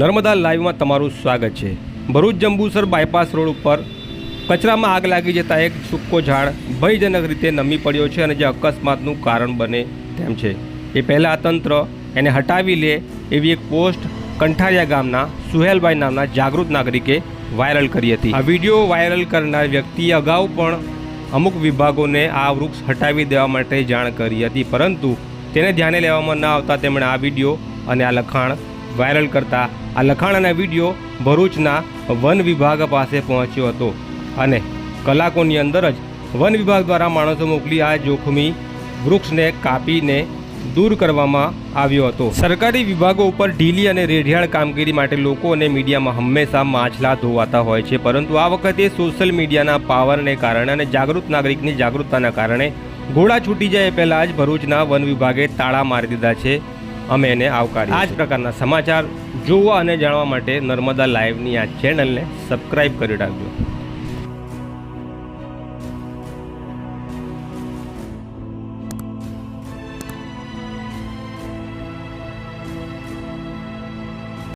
નર્મદા લાઈવમાં તમારું સ્વાગત છે. ભરૂચ જંબુસર બાયપાસ રોડ ઉપર કચરામાં આગ લાગી જતાં એક સૂકો ઝાડ ભયજનક રીતે નમી પડ્યો છે અને જે અકસ્માતનું કારણ બને તેમ છે. એ પહેલાં તંત્ર એને હટાવી લે એવી એક પોસ્ટ કંઠારિયા ગામના સુહેલભાઈ નામના જાગૃત નાગરિકે વાયરલ કરી હતી. આ વીડિયો વાયરલ કરનાર વ્યક્તિએ અગાઉ પણ અમુક વિભાગોને આ વૃક્ષ હટાવી દેવા માટે જાણ કરી હતી, પરંતુ તેને ધ્યાને લેવામાં ન આવતા તેમણે આ વીડિયો અને આ લખાણ વાયરલ કરતા આ લખાણ અને વીડિયો ભરૂચના વન વિભાગ પાસે પહોંચ્યો હતો. અને કલાકોની અંદર જ વન વિભાગ દ્વારા માણસો મોકલી આ જોખમી વૃક્ષને કાપીને દૂર કરવામાં આવ્યો હતો. સરકારી વિભાગો ઉપર ઢીલી અને રેઢિયાળ કામગીરી માટે લોકો અને મીડિયામાં હંમેશા માછલા ધોવાતા હોય છે. પરંતુ આ વખતે સોશિયલ મીડિયાના પાવરને કારણે અને જાગૃત નાગરિકની જાગૃતતાના કારણે ઘોડા છૂટી જાય પહેલાં જ ભરૂચના વન વિભાગે તાળા મારી દીધા છે. અમે એને આવકારી આ જ પ્રકારના સમાચાર જોવા અને જાણવા માટે નર્મદા લાઈવની આ ચેનલને સબસ્ક્રાઈબ કરી રાખજો.